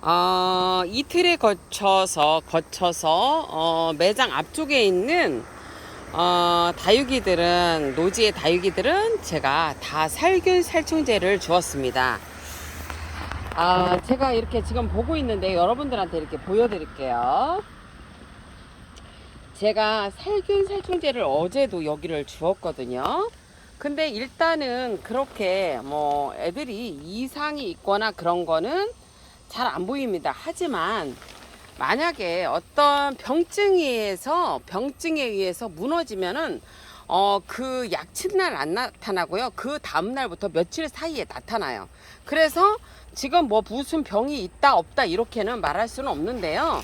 어, 이틀에 거쳐서 거쳐서 어, 매장 앞쪽에 있는 어, 다육이들은 노지의 다육이들은 제가 다 살균 살충제를 주었습니다. 아, 제가 이렇게 지금 보고 있는데 여러분들한테 이렇게 보여드릴게요. 제가 살균 살충제를 어제도 여기를 주었거든요. 근데 일단은 그렇게 뭐 애들이 이상이 있거나 그런 거는 잘 안 보입니다. 하지만 만약에 어떤 병증에 의해서 병증에 의해서 무너지면은 어 그 약치날 안 나타나고요. 그 다음 날부터 며칠 사이에 나타나요. 그래서 지금 뭐 무슨 병이 있다 없다 이렇게는 말할 수는 없는데요.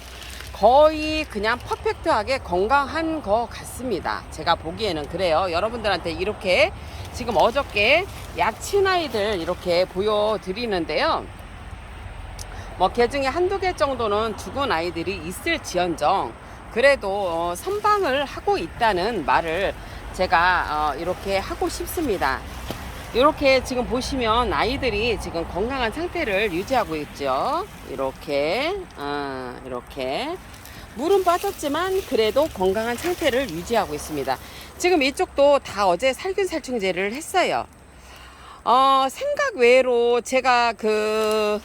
거의 그냥 퍼펙트하게 건강한 것 같습니다. 제가 보기에는 그래요. 여러분들한테 이렇게 지금 어저께 약친 아이들 이렇게 보여드리는데요. 뭐 개 중에 한두 개 정도는 죽은 아이들이 있을 지언정 그래도 어, 선방을 하고 있다는 말을 제가 어, 이렇게 하고 싶습니다. 이렇게 지금 보시면 아이들이 지금 건강한 상태를 유지하고 있죠. 이렇게 어, 이렇게 물은 빠졌지만 그래도 건강한 상태를 유지하고 있습니다. 지금 이쪽도 다 어제 살균살충제를 했어요. 어, 생각 외로 제가 그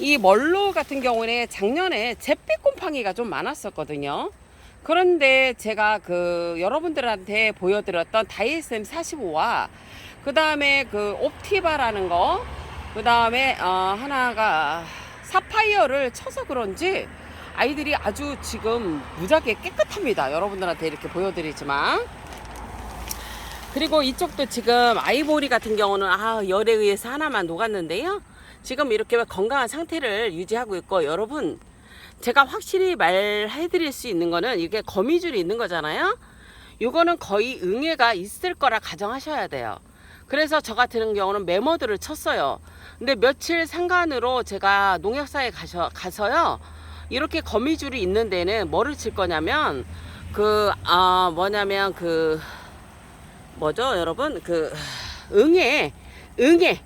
이 멀로 같은 경우는 작년에 잿빛 곰팡이가 좀 많았었거든요. 그런데 제가 그 여러분들한테 보여드렸던 다이에스M 45와 그 다음에 그 옵티바라는 거, 그 다음에 어, 하나가 사파이어를 쳐서 그런지 아이들이 아주 지금 무지하게 깨끗합니다. 여러분들한테 이렇게 보여드리지만. 그리고 이쪽도 지금 아이보리 같은 경우는 아 열에 의해서 하나만 녹았는데요. 지금 이렇게 건강한 상태를 유지하고 있고 여러분 제가 확실히 말해 드릴 수 있는 거는 이게 거미줄이 있는 거잖아요. 요거는 거의 응애가 있을 거라 가정하셔야 돼요. 그래서 저 같은 경우는 메모들을 쳤어요. 근데 며칠 상간으로 제가 농약사에 가셔, 가서요. 이렇게 거미줄이 있는 데는 뭐를 칠 거냐면 그, 아, 뭐냐면 그, 뭐죠, 여러분? 그, 응애, 응애.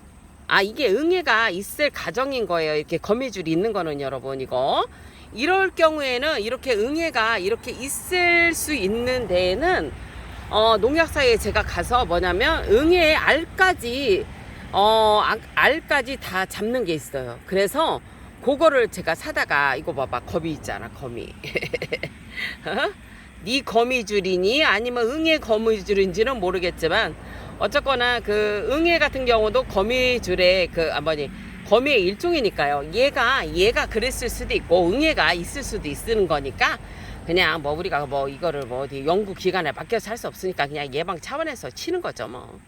아, 이게 응애가 있을 가정인 거예요. 이렇게 거미줄이 있는 거는 여러분, 이거. 이럴 경우에는 이렇게 응애가 이렇게 있을 수 있는 데에는 어, 농약사에 제가 가서 뭐냐면 응애 알까지 어, 알- 알까지 다 잡는 게 있어요. 그래서 그거를 제가 사다가 이거 봐봐 거미 있잖아 거미. 어? 네 거미줄이니 아니면 응애 거미줄인지는 모르겠지만 어쨌거나 그 응애 같은 경우도 거미줄의 그 아, 뭐니 거미의 일종이니까요. 얘가 얘가 그랬을 수도 있고 응애가 있을 수도 있는 거니까 그냥 뭐 우리가 뭐 이거를 뭐 어디 연구 기관에 맡겨서 할 수 없으니까 그냥 예방 차원에서 치는 거죠 뭐.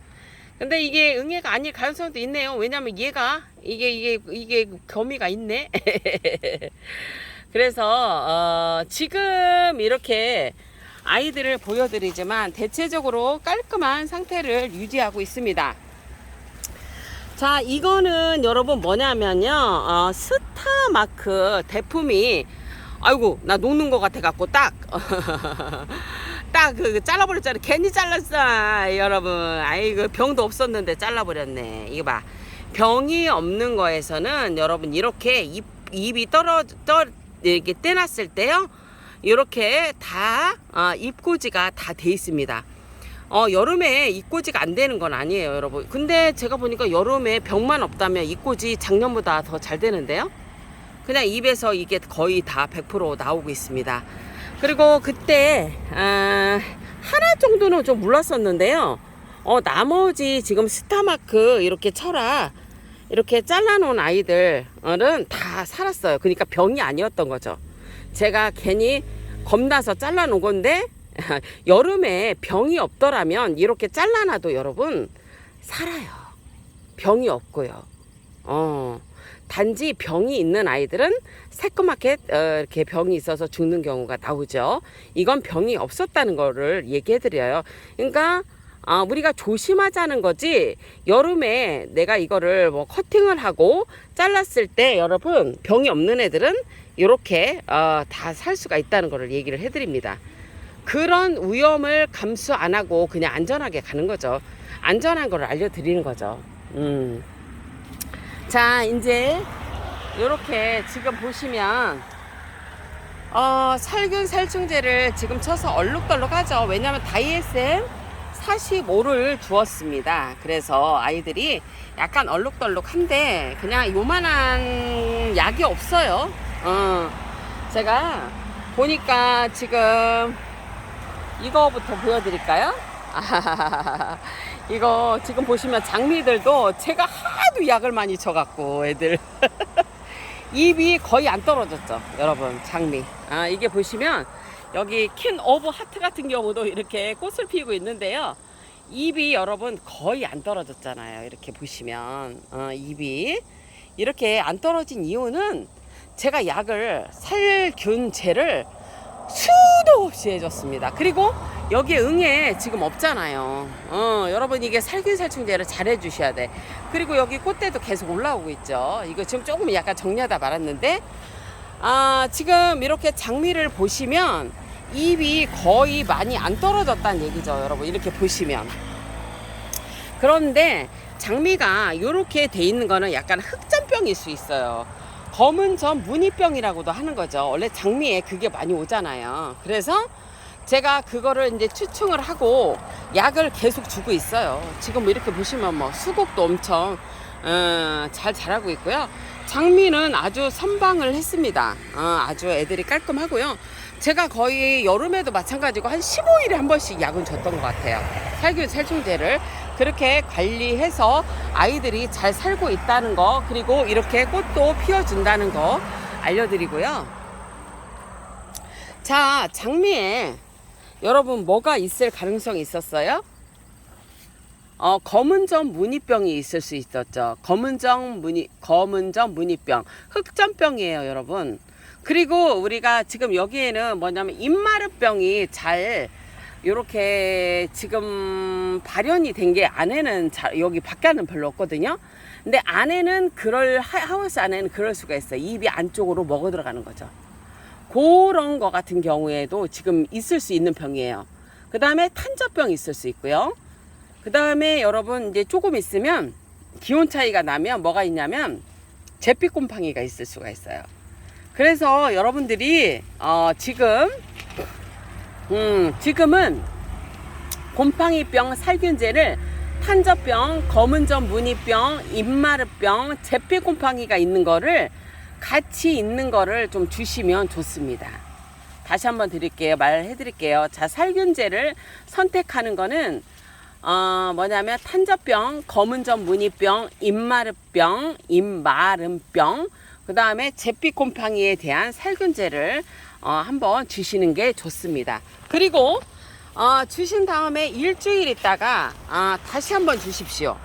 근데 이게 응애가 아닐 가능성도 있네요. 왜냐면 얘가 이게 이게 이게 거미가 있네. 그래서 어, 지금 이렇게 아이들을 보여드리지만 대체적으로 깔끔한 상태를 유지하고 있습니다. 자, 이거는 여러분 뭐냐면요. 어, 스타마크 대품이 아이고 나 녹는 것 같아 갖고 딱 딱그 잘라버렸잖아 괜히 잘랐어. 여러분. 아이고 병도 없었는데 잘라버렸네. 이거 봐. 병이 없는 거에서는 여러분 이렇게 입, 입이 떨어 떨 이렇게 떼놨을 때요 이렇게 다 어, 입고지가 다 돼 있습니다 어 여름에 입고지가 안 되는 건 아니에요 여러분 근데 제가 보니까 여름에 병만 없다면 입고지 작년보다 더 잘 되는데요 그냥 입에서 이게 거의 다 100% 나오고 있습니다. 그리고 그때 아, 하나 정도는 좀 몰랐었는데요. 어 나머지 지금 스타마크 이렇게 쳐라 이렇게 잘라놓은 아이들은 다 살았어요. 그러니까 병이 아니었던 거죠. 제가 괜히 겁나서 잘라놓은 건데 여름에 병이 없더라면 이렇게 잘라놔도 여러분 살아요. 병이 없고요. 어. 단지 병이 있는 아이들은 새까맣게 어, 이렇게 병이 있어서 죽는 경우가 나오죠. 이건 병이 없었다는 거를 얘기해 드려요. 그러니까 아, 우리가 조심하자는 거지. 여름에 내가 이거를 뭐 커팅을 하고 잘랐을 때 여러분 병이 없는 애들은 이렇게 어, 다 살 수가 있다는 거를 얘기를 해 드립니다. 그런 위험을 감수 안 하고 그냥 안전하게 가는 거죠. 안전한 걸 알려드리는 거죠. 음. 자, 이제 이렇게 지금 보시면 어, 살균 살충제를 지금 쳐서 얼룩덜룩 하죠. 왜냐하면 다이에센 45를 주었습니다. 그래서 아이들이 약간 얼룩덜룩한데 그냥 요만한 약이 없어요. 어, 제가 보니까 지금 이거부터 보여드릴까요? 이거 지금 보시면 장미들도 제가 하도 약을 많이 쳐갖고 애들. 입이 거의 안 떨어졌죠 여러분 장미. 아 이게 보시면 여기 킨 오브 하트 같은 경우도 이렇게 꽃을 피우고 있는데요. 입이 여러분 거의 안 떨어졌잖아요 이렇게 보시면. 어, 입이. 이렇게 안 떨어진 이유는 제가 약을 살균제를 수도 없이 해줬습니다. 그리고 여기에 응애 지금 없잖아요. 어, 여러분 이게 살균살충제를 잘 해주셔야 돼. 그리고 여기 꽃대도 계속 올라오고 있죠. 이거 지금 조금 약간 정리하다 말았는데, 아, 지금 이렇게 장미를 보시면 잎이 거의 많이 안 떨어졌다는 얘기죠. 여러분 이렇게 보시면. 그런데 장미가 이렇게 돼 있는 거는 약간 흑점병일 수 있어요. 검은 점 무늬병이라고도 하는 거죠. 원래 장미에 그게 많이 오잖아요. 그래서 제가 그거를 이제 추측을 하고 약을 계속 주고 있어요. 지금 뭐 이렇게 보시면 뭐 수국도 엄청 어, 잘 자라고 있고요. 장미는 아주 선방을 했습니다. 어, 아주 애들이 깔끔하고요. 제가 거의 여름에도 마찬가지고 한 15일에 한 번씩 약은 줬던 것 같아요. 살균 살충제를 그렇게 관리해서 아이들이 잘 살고 있다는 거 그리고 이렇게 꽃도 피워준다는 거 알려드리고요. 자 장미에 여러분 뭐가 있을 가능성이 있었어요? 어, 검은점 무늬병이 있을 수 있었죠. 검은점 무늬, 검은점 무늬병. 흑점병이에요, 여러분. 그리고 우리가 지금 여기에는 뭐냐면 입마르병이 잘 요렇게 지금 발현이 된 게 안에는 자, 여기 밖에는 별로 없거든요. 근데 안에는 그럴 하- 하우스 안에는 그럴 수가 있어요. 입이 안쪽으로 먹어 들어가는 거죠. 그런 거 같은 경우에도 지금 있을 수 있는 병이에요. 그 다음에 탄저병 있을 수 있고요. 그 다음에 여러분 이제 조금 있으면 기온 차이가 나면 뭐가 있냐면 제피곰팡이가 있을 수가 있어요. 그래서 여러분들이 어 지금 음 지금은 곰팡이병 살균제를 탄저병, 검은점 무늬병, 입마르병, 제피곰팡이가 있는 거를 같이 있는 거를 좀 주시면 좋습니다. 다시 한번 드릴게요. 말해 드릴게요. 자, 살균제를 선택하는 거는 어, 뭐냐면 탄저병, 검은점 무늬병, 입마르병, 입마름병, 그 다음에 제피곰팡이에 대한 살균제를 어, 한번 주시는 게 좋습니다. 그리고 어, 주신 다음에 일주일 있다가 아, 다시 한번 주십시오.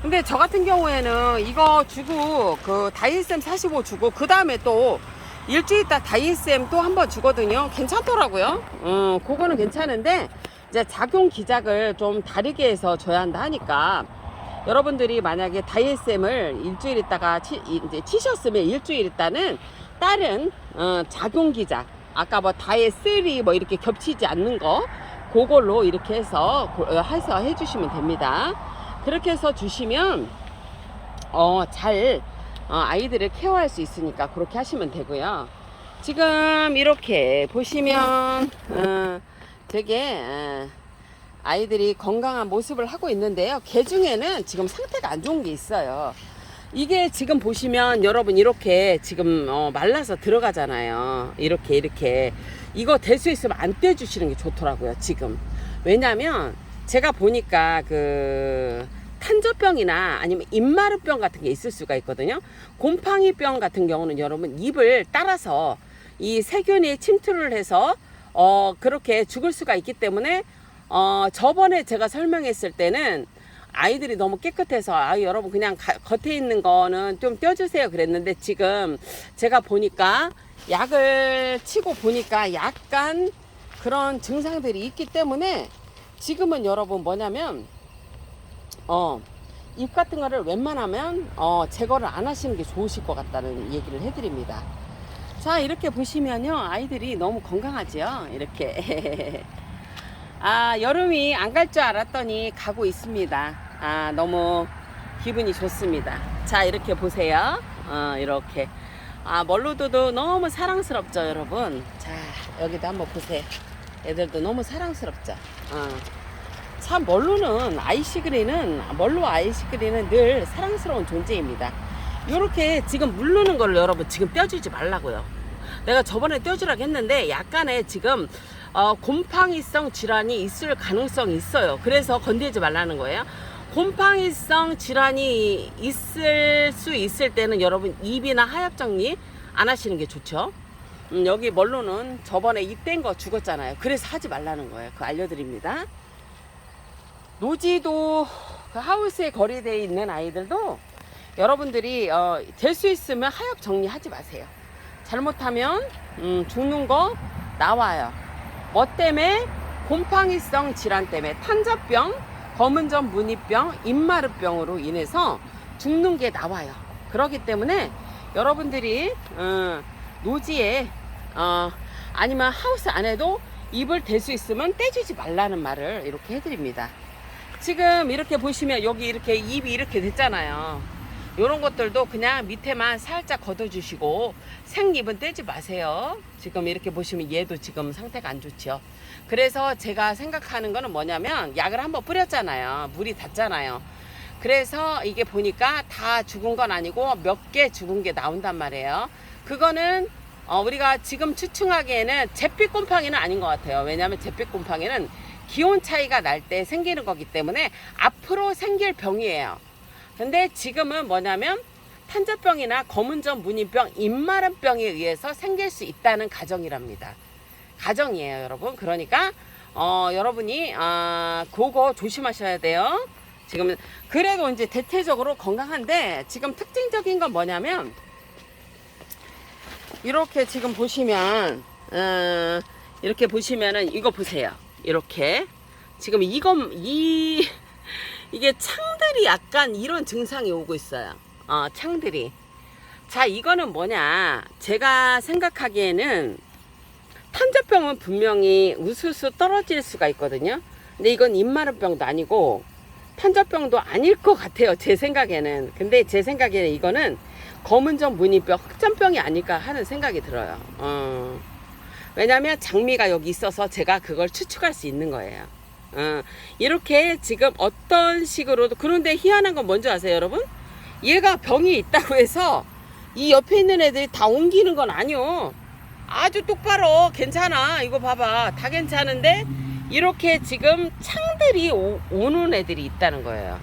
근데 저 같은 경우에는 이거 주고 그 다이쌤 45 주고 그 다음에 또 일주일 있다 다이쌤 또 한 번 주거든요. 괜찮더라고요. 음, 그거는 괜찮은데 이제 작용 기작을 좀 다르게 해서 줘야 한다 하니까 여러분들이 만약에 다이쌤을 일주일 있다가 치, 이제 치셨으면 일주일 있다는 다른 어, 작용 기작 아까 뭐 다이 3뭐 이렇게 겹치지 않는 거 그걸로 이렇게 해서 고- 어, 해서 해주시면 됩니다. 그렇게 해서 주시면 어, 잘 어, 아이들을 케어할 수 있으니까 그렇게 하시면 되고요. 지금 이렇게 보시면 어, 되게 어, 아이들이 건강한 모습을 하고 있는데요. 개 중에는 지금 상태가 안 좋은 게 있어요. 이게 지금 보시면 여러분 이렇게 지금 어, 말라서 들어가잖아요. 이렇게 이렇게 이거 될 수 있으면 안 떼주시는 게 좋더라고요. 지금 왜냐면 제가 보니까 그 탄저병이나 아니면 입마르병 같은 게 있을 수가 있거든요. 곰팡이병 같은 경우는 여러분 입을 따라서 이 세균이 침투를 해서 어 그렇게 죽을 수가 있기 때문에 어 저번에 제가 설명했을 때는 아이들이 너무 깨끗해서 아 여러분 그냥 가- 겉에 있는 거는 좀 떼어주세요 그랬는데 지금 제가 보니까 약을 치고 보니까 약간 그런 증상들이 있기 때문에 지금은 여러분 뭐냐면 어, 입 같은 거를 웬만하면 어, 제거를 안 하시는 게 좋으실 것 같다는 얘기를 해드립니다. 자, 이렇게 보시면요. 아이들이 너무 건강하죠? 이렇게. 아, 여름이 안 갈 줄 알았더니 가고 있습니다. 아, 너무 기분이 좋습니다. 자, 이렇게 보세요. 어, 이렇게. 아, 멀로도도 너무 사랑스럽죠, 여러분? 자, 여기도 한번 보세요. 애들도 너무 사랑스럽죠? 어. 참, 멀로는, 아이시그리는, 멀로 아이시그리는 늘 사랑스러운 존재입니다. 요렇게 지금 물르는 걸 여러분 지금 떼주지 말라고요. 내가 저번에 떼주라고 했는데 약간의 지금 어, 곰팡이성 질환이 있을 가능성이 있어요. 그래서 건들지 말라는 거예요. 곰팡이성 질환이 있을 수 있을 때는 여러분 입이나 하엽 정리 안 하시는 게 좋죠. 음, 여기 멀로는 저번에 입된 거 죽었잖아요. 그래서 하지 말라는 거예요. 그거 알려드립니다. 노지도 그 하우스에 거리되어 있는 아이들도 여러분들이 어, 될 수 있으면 하엽 정리하지 마세요. 잘못하면 음, 죽는 거 나와요. 뭐 때문에 곰팡이성 질환 때문에 탄저병, 검은점 무늬병, 입마르병으로 인해서 죽는 게 나와요. 그렇기 때문에 여러분들이 어, 노지에 어, 아니면 하우스 안에도 입을 댈 수 있으면 떼주지 말라는 말을 이렇게 해드립니다. 지금 이렇게 보시면 여기 이렇게 입이 이렇게 됐잖아요. 이런 것들도 그냥 밑에만 살짝 걷어주시고 생잎은 떼지 마세요. 지금 이렇게 보시면 얘도 지금 상태가 안 좋죠. 그래서 제가 생각하는 거는 뭐냐면 약을 한번 뿌렸잖아요. 물이 닿잖아요. 그래서 이게 보니까 다 죽은 건 아니고 몇 개 죽은 게 나온단 말이에요. 그거는 어, 우리가 지금 추측하기에는 잿빛 곰팡이는 아닌 것 같아요. 왜냐하면 잿빛 곰팡이는 기온 차이가 날 때 생기는 거기 때문에 앞으로 생길 병이에요. 근데 지금은 뭐냐면 탄저병이나 검은점 무늬병, 입마름병에 의해서 생길 수 있다는 가정이랍니다. 가정이에요, 여러분. 그러니까 어, 여러분이 아, 그거 조심하셔야 돼요. 지금 그래도 이제 대체적으로 건강한데 지금 특징적인 건 뭐냐면 이렇게 지금 보시면 어, 이렇게 보시면은 이거 보세요. 이렇게 지금 이건 이 이게 창들이 약간 이런 증상이 오고 있어요. 어, 창들이. 자, 이거는 뭐냐? 제가 생각하기에는 탄저병은 분명히 우수수 떨어질 수가 있거든요. 근데 이건 입마름병도 아니고 탄저병도 아닐 것 같아요. 제 생각에는. 근데 제 생각에는 이거는 검은점 무늬병, 흑점병이 아닐까 하는 생각이 들어요. 어. 왜냐면 장미가 여기 있어서 제가 그걸 추측할 수 있는 거예요. 어, 이렇게 지금 어떤 식으로도 그런데 희한한 건 뭔지 아세요 여러분? 얘가 병이 있다고 해서 이 옆에 있는 애들이 다 옮기는 건 아니요 아주 똑바로 괜찮아. 이거 봐봐. 다 괜찮은데 이렇게 지금 창들이 오, 오는 애들이 있다는 거예요.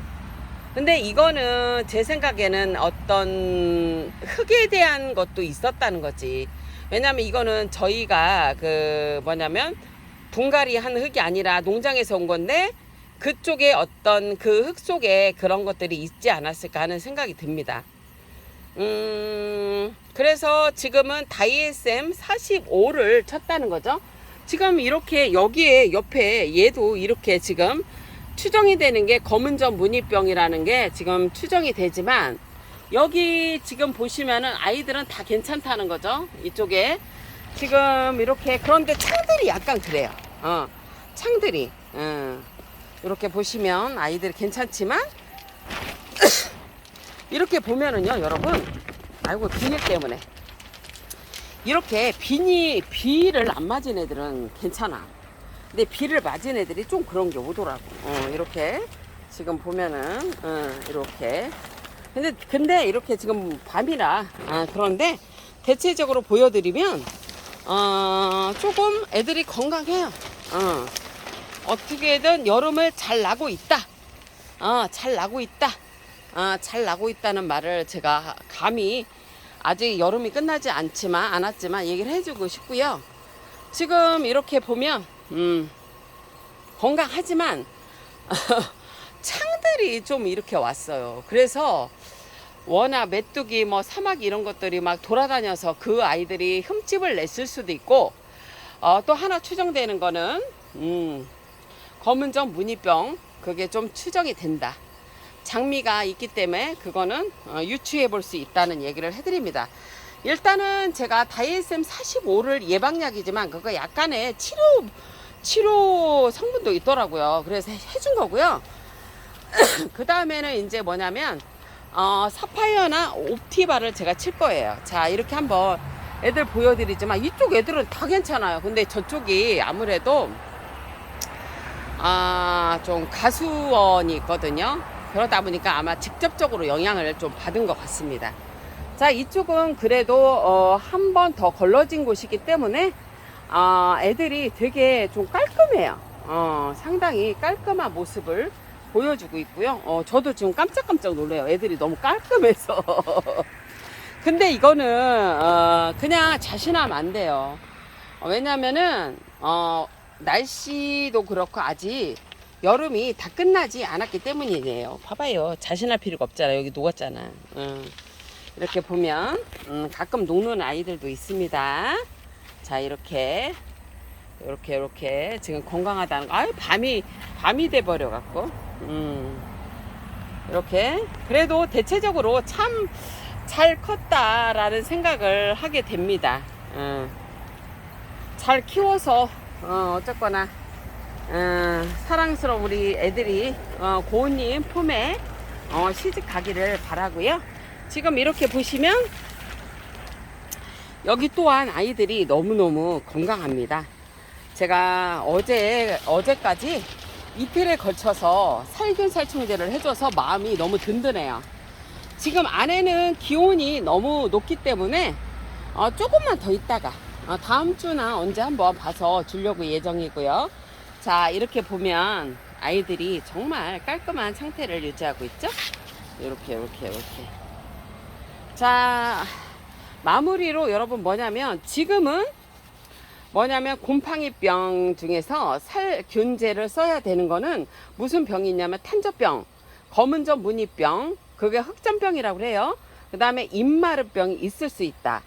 근데 이거는 제 생각에는 어떤 흙에 대한 것도 있었다는 거지. 왜냐면 이거는 저희가 그 뭐냐면 분갈이 한 흙이 아니라 농장에서 온 건데 그쪽에 어떤 그 흙 속에 그런 것들이 있지 않았을까 하는 생각이 듭니다. 음, 그래서 지금은 다이에스M 45를 쳤다는 거죠. 지금 이렇게 여기에 옆에 얘도 이렇게 지금 추정이 되는 게 검은 점 무늬병이라는 게 지금 추정이 되지만 여기 지금 보시면은 아이들은 다 괜찮다는 거죠. 이쪽에 지금 이렇게 그런데 창들이 약간 그래요. 어, 창들이 어, 이렇게 보시면 아이들 괜찮지만 이렇게 보면은요, 여러분. 아이고 비닐 때문에 이렇게 비니 비를 안 맞은 애들은 괜찮아. 근데 비를 맞은 애들이 좀 그런 게 오더라고. 어, 이렇게 지금 보면은 어, 이렇게 근데 근데 이렇게 지금 밤이라 아, 그런데 대체적으로 보여드리면 어, 조금 애들이 건강해요. 어. 어떻게든 여름을 잘 나고 있다. 어, 잘 나고 있다. 어, 잘 나고 있다는 말을 제가 감히 아직 여름이 끝나지 않지만 않았지만 얘기를 해주고 싶고요. 지금 이렇게 보면 음, 건강하지만 창들이 좀 이렇게 왔어요. 그래서 워낙 메뚜기 뭐 사막 이런 것들이 막 돌아다녀서 그 아이들이 흠집을 냈을 수도 있고 어, 또 하나 추정되는 거는 음, 검은점 무늬병 그게 좀 추정이 된다. 장미가 있기 때문에 그거는 어, 유추해 볼 수 있다는 얘기를 해드립니다. 일단은 제가 다이에스M 45를 예방약이지만 그거 약간의 치료 치료 성분도 있더라고요. 그래서 해준 거고요. 그 다음에는 이제 뭐냐면 어, 사파이어나 옵티바를 제가 칠 거예요. 자, 이렇게 한번 애들 보여드리지만 이쪽 애들은 다 괜찮아요. 근데 저쪽이 아무래도 아, 좀 가수원이 있거든요. 그러다 보니까 아마 직접적으로 영향을 좀 받은 것 같습니다. 자, 이쪽은 그래도 어, 한 번 더 걸러진 곳이기 때문에 어, 애들이 되게 좀 깔끔해요. 어, 상당히 깔끔한 모습을 보여주고 있고요. 어, 저도 지금 깜짝깜짝 놀래요. 애들이 너무 깔끔해서. 근데 이거는 어, 그냥 자신하면 안 돼요. 어, 왜냐면은 어, 날씨도 그렇고 아직 여름이 다 끝나지 않았기 때문이에요. 봐봐요. 자신할 필요가 없잖아. 여기 녹았잖아. 응. 이렇게 보면 음, 가끔 녹는 아이들도 있습니다. 자 이렇게 이렇게 이렇게 지금 건강하다는 거. 아유 밤이 밤이 돼 버려 갖고. 음. 이렇게 그래도 대체적으로 참 잘 컸다라는 생각을 하게 됩니다. 음. 잘 키워서 어, 어쨌거나 어, 사랑스러운 우리 애들이 어, 고은님 품에 어, 시집 가기를 바라고요. 지금 이렇게 보시면 여기 또한 아이들이 너무너무 건강합니다. 제가 어제 어제까지 이틀에 걸쳐서 살균 살충제를 해줘서 마음이 너무 든든해요. 지금 안에는 기온이 너무 높기 때문에 어, 조금만 더 있다가 어, 다음 주나 언제 한번 봐서 주려고 예정이고요. 자 이렇게 보면 아이들이 정말 깔끔한 상태를 유지하고 있죠. 이렇게 이렇게 이렇게. 자 마무리로 여러분 뭐냐면 지금은 뭐냐면 곰팡이병 중에서 살균제를 써야 되는 거는 무슨 병이 있냐면 탄저병, 검은점 무늬병, 그게 흑점병이라고 해요. 그 다음에 입마르병이 있을 수 있다.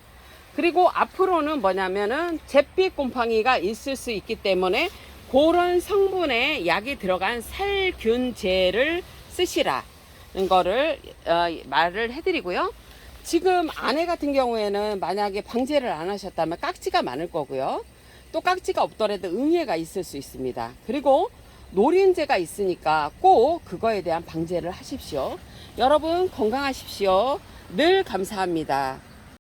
그리고 앞으로는 뭐냐면은 잿빛 곰팡이가 있을 수 있기 때문에 그런 성분의 약이 들어간 살균제를 쓰시라 는 거를 어, 말을 해드리고요. 지금 아내 같은 경우에는 만약에 방제를 안 하셨다면 깍지가 많을 거고요. 또 깍지가 없더라도 응애가 있을 수 있습니다. 그리고 노린재가 있으니까 꼭 그거에 대한 방제를 하십시오. 여러분 건강하십시오. 늘 감사합니다.